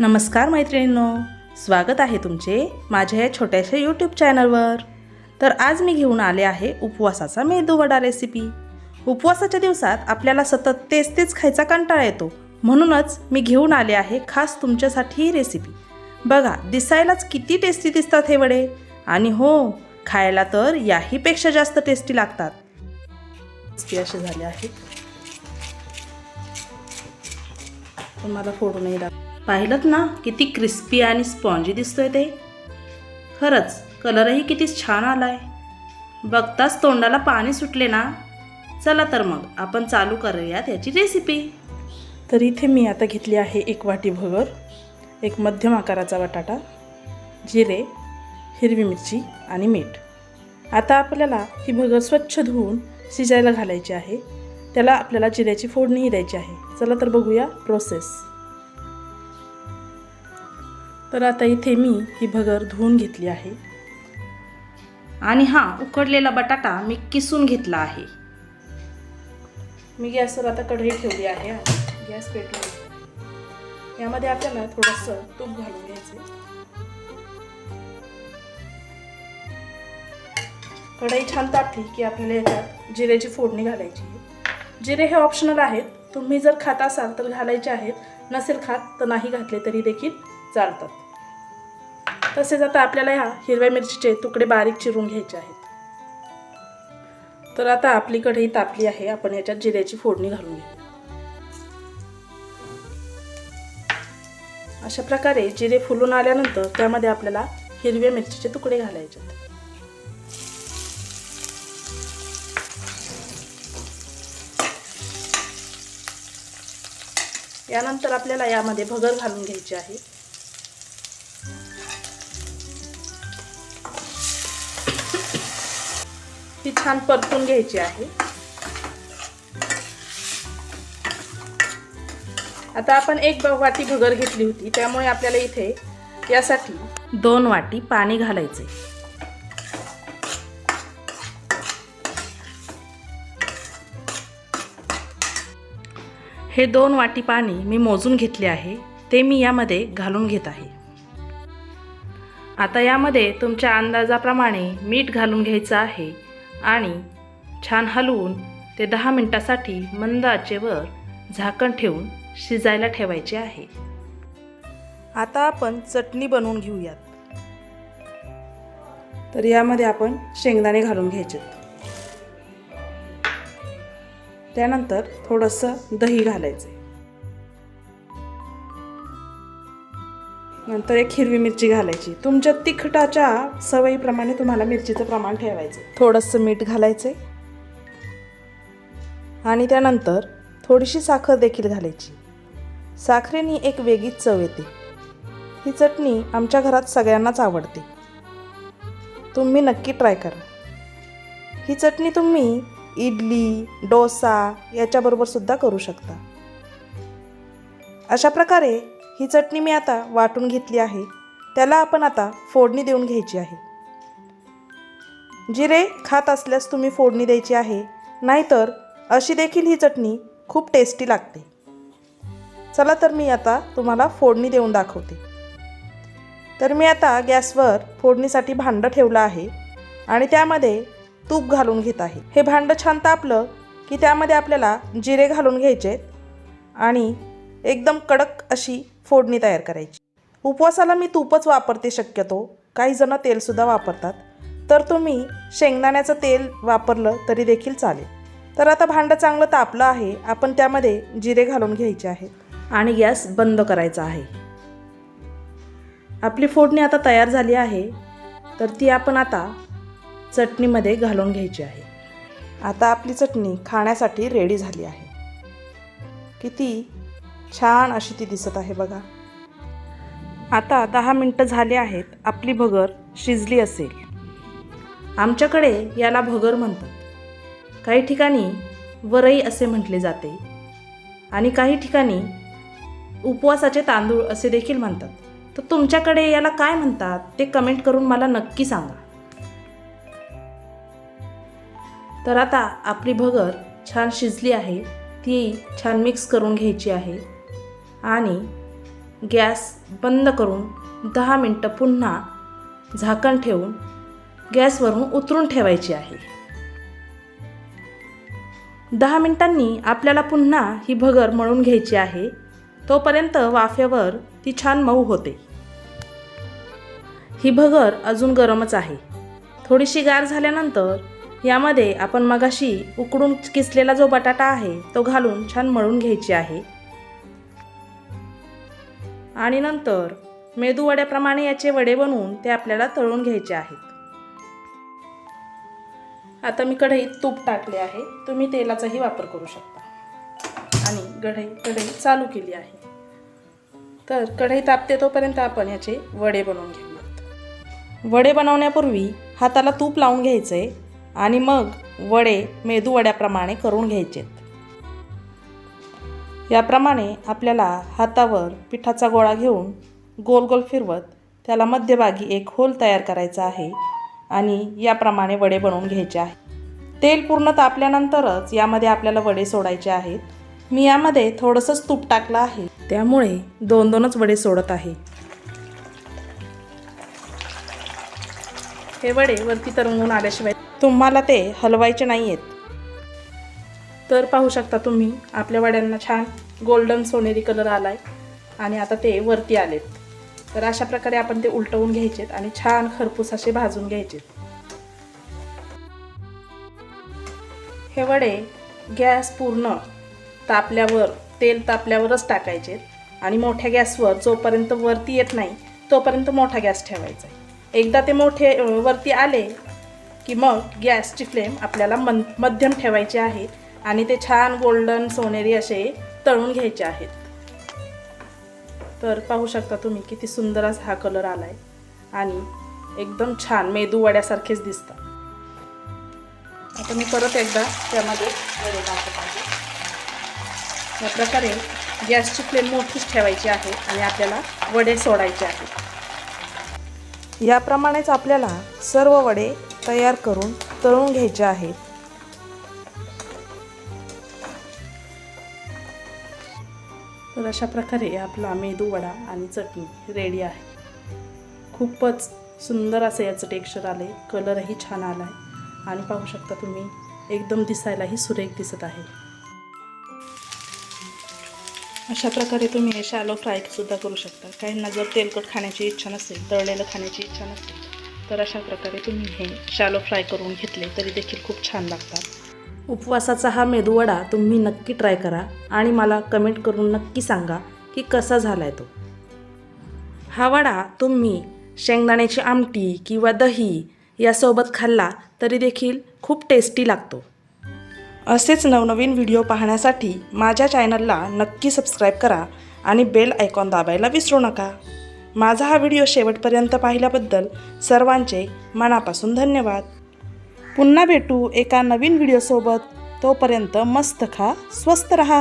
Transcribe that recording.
नमस्कार मैत्रिणींनो स्वागत आहे तुमचे माझ्या या छोट्याशा यूट्यूब चॅनलवर तर आज मी घेऊन आले आहे उपवासाचा मेदूवडा रेसिपी उपवासाच्या दिवसात आपल्याला सतत तेच तेच खायचा कंटाळा येतो. म्हणूनच मी घेऊन आले आहे खास तुमच्यासाठी ही रेसिपी बघा दिसायलाच किती टेस्टी दिसतात हे वडे. आणि हो खायला तर याहीपेक्षा जास्त टेस्टी लागतात. टेस्टी असे झाले आहेत. पण मला फोडूनही नाही पाहिलं ना किती क्रिस्पी आणि स्पॉन्जी दिसतोय ते. खरंच कलरही किती छान आलाय. बघताच तोंडाला पाणी सुटले ना. चला तर मग आपण चालू करूयात याची रेसिपी तर इथे मी आता घेतली आहे एक वाटी भगर एक मध्यम आकाराचा बटाटा जिरे हिरवी मिरची आणि मीठ. आता आपल्याला ही भगर स्वच्छ धुवून शिजायला घालायची आहे. त्याला आपल्याला जिऱ्याची फोडणीही द्यायची आहे. चला तर बघूया प्रोसेस तर आता इथे मी ही भगर धुवून घेतली आहे. आणि हा उकडलेला बटाटा मी किसून घेतला आहे. मी गॅसवर आता कढई ठेवली आहे. गॅस पेटवली यामध्ये आपल्याला थोडंसं तूप घालून घ्यायचं कढई छान तापली की आपल्याला याच्यात जिऱ्याची फोडणी घालायची आहे. जिरे हे ऑप्शनल आहेत. तुम्ही जर खात असाल तर घालायचे आहेत. नसेल खात तर नाही घातले तरी देखील चालतात. तसेच आता आपल्याला ह्या हिरव्या मिरचीचे तुकडे बारीक चिरून घ्यायचे आहेत. तर आता आपली कढई तापली आहे. आपण याच्यात जिऱ्याची फोडणी घालून घेऊ. अशा प्रकारे जिरे फुलून आल्यानंतर त्यामध्ये आपल्याला हिरव्या मिरचीचे तुकडे घालायचे आहेत. यानंतर आपल्याला यामध्ये भगर घालून घ्यायची आहे. ती छान परतून घ्यायची आहे. आता आपण एक वाटी भगर घेतली होती त्यामुळे आपल्याला इथे यासाठी दोन वाटी पाणी घालायचे. हे दोन वाटी पाणी मी मोजून घेतले आहे ते मी यामध्ये घालून घेत आहे. आता यामध्ये तुमच्या अंदाजाप्रमाणे मीठ घालून घ्यायचं आहे. आणि छान हलवून ते दहा मिनटासाठी मंद आचेवर झाकण ठेवून शिजायला ठेवायचे आहे. आता आपण चटणी बनवून घेऊयात. तर यामध्ये आपण शेंगदाणे घालून घ्यायचे त्यानंतर थोडंसं दही घालायचं नंतर एक हिरवी मिरची घालायची. तुमच्या तिखटाच्या सवयीप्रमाणे तुम्हाला मिरचीचं प्रमाण ठेवायचं थोडंसं मीठ घालायचं आणि त्यानंतर थोडीशी साखर देखील घालायची. साखरेनी एक वेगळीच चव येते. ही चटणी आमच्या घरात सगळ्यांनाच आवडते. तुम्ही नक्की ट्राय करा. ही चटणी तुम्ही इडली डोसा याच्याबरोबर सुद्धा करू शकता. अशा प्रकारे ही चटणी मी आता वाटून घेतली आहे. त्याला आपण आता फोडणी देऊन घ्यायची आहे. जिरे खात असल्यास तुम्ही फोडणी द्यायची आहे. नाहीतर अशी देखील ही चटणी खूप टेस्टी लागते. चला तर मी आता तुम्हाला फोडणी देऊन दाखवते. तर मी आता गॅसवर फोडणीसाठी भांडं ठेवलं आहे आणि त्यामध्ये तूप घालून घेत आहे. हे भांडं छान तापलं की त्यामध्ये आपल्याला जिरे घालून घ्यायचे आणि एकदम कडक अशी फोडणी तयार करायची. उपवासाला मी तूपच वापरते शक्यतो. काही जण तेलसुद्धा वापरतात. तर तुम्ही शेंगदाण्याचं तेल वापरलं तरी देखील चालेल. तर आता भांडं चांगलं तापलं आहे. आपण त्यामध्ये जिरे घालून घ्यायचे आहेत आणि गॅस बंद करायचा आहे. आपली फोडणी आता तयार झाली आहे. तर ती आपण आता चटणीमध्ये घालून घ्यायची आहे. आता आपली चटणी खाण्यासाठी रेडी झाली आहे. किती? छान अशी ती दिसत आहे बघा. आता दहा मिनटं झाले आहेत आपली भगर शिजली असेल. आमच्याकडे याला भगर म्हणतात. काही ठिकाणी वरई असे म्हटले जाते आणि काही ठिकाणी उपवासाचे तांदूळ असे देखील म्हणतात. तर तुमच्याकडे याला काय म्हणतात ते कमेंट करून मला नक्की सांगा. तर आता आपली भगर छान शिजली आहे ती छान मिक्स करून घ्यायची आहे. आणि गॅस बंद करून दहा मिनटं पुन्हा झाकण ठेवून गॅसवरून उतरून ठेवायची आहे. दहा मिनटांनी आपल्याला पुन्हा ही भगर मळून घ्यायची आहे. तोपर्यंत वाफेवर ती छान मऊ होते. ही भगर अजून गरमच आहे. थोडीशी गार झाल्यानंतर यामध्ये आपण मगाशी उकडून किसलेला जो बटाटा आहे तो घालून छान मळून घ्यायची आहे. आणि नंतर मेदूवड्याप्रमाणे याचे वडे बनवून ते आपल्याला तळून घ्यायचे आहेत. आता मी कढईत तूप टाकले आहे. तुम्ही तेलाचाही वापर करू शकता. आणि कढई कढई चालू केली आहे. तर कढई तापते तोपर्यंत आपण याचे वडे बनवून घेऊयात. वडे बनवण्यापूर्वी हाताला तूप लावून घ्यायचे आणि मग वडे मेदूवड्याप्रमाणे करून घ्यायचेत. याप्रमाणे आपल्याला हातावर पिठाचा गोळा घेऊन गोल गोल फिरवत त्याला मध्यभागी एक होल तयार करायचा आहे आणि याप्रमाणे वडे बनवून घ्यायचे आहे. तेल पूर्ण तापल्यानंतरच यामध्ये आपल्याला वडे सोडायचे आहेत. मी यामध्ये थोडंसंच तूप टाकलं आहे. त्यामुळे दोन दोनच वडे सोडत आहे. हे वडे वरती तरंगून आल्याशिवाय तुम्हाला ते हलवायचे नाही आहेत तर पाहू शकता तुम्ही आपल्या वड्यांना छान गोल्डन सोनेरी कलर आला आहे आणि आता ते वरती आलेत. तर अशा प्रकारे आपण ते उलटवून घ्यायचेत आणि छान खरपूस असे भाजून घ्यायचेत. हे वडे गॅस पूर्ण तापल्यावर तेल तापल्यावरच टाकायचे आणि मोठ्या गॅसवर जोपर्यंत वरती येत नाही तोपर्यंत मोठा गॅस ठेवायचा आहे. एकदा ते मोठे वरती आले की मग गॅसची फ्लेम आपल्याला मन मध्यम ठेवायची आहे. आणि ते छान गोल्डन सोनेरी असे तळून घ्यायचे आहेत. तर पाहू शकता तुम्ही किती सुंदर असा हा कलर आला आहे आणि एकदम छान मेदू वड्यासारखेच दिसतात. आता मी परत एकदा त्यामध्ये वडे टाकत आहे. या प्रकारे गॅसची फ्लेम मोठीच ठेवायची आहे आणि आपल्याला वडे सोडायचे आहेत. याप्रमाणेच आपल्याला सर्व वडे तयार करून तळून घ्यायचे आहेत. तर अशा प्रकारे आपला मेदूवडा आणि चटणी रेडी आहे. खूपच सुंदर असं याचं टेक्स्चर आलं आहे कलरही छान आला आहे आणि पाहू शकता तुम्ही एकदम दिसायलाही सुरेख दिसत आहे. अशा प्रकारे तुम्ही हे शॅलो फ्रायसुद्धा करू शकता. काहींना जर तेलकट खाण्याची इच्छा नसेल तळलेलं खाण्याची इच्छा नसेल तर अशा प्रकारे तुम्ही हे शॅलो फ्राय करून घेतले तरी देखील खूप छान लागतात. उपवासाचा हा मेदूवडा तुम्ही नक्की ट्राय करा आणि मला कमेंट करून नक्की सांगा की कसा झाला आहे तो. हा वडा तुम्ही शेंगदाण्याची आमटी किंवा दही यासोबत खाल्ला तरी देखील खूप टेस्टी लागतो. असेच नवनवीन व्हिडिओ पाहण्यासाठी माझ्या चॅनलला नक्की सबस्क्राईब करा आणि बेल आयकॉन दाबायला विसरू नका. माझा हा व्हिडिओ शेवटपर्यंत पाहिल्याबद्दल सर्वांचे मनापासून धन्यवाद. पुन्हा भेटू एका नवीन व्हिडिओसोबत तोपर्यंत मस्त खा स्वस्त रहा.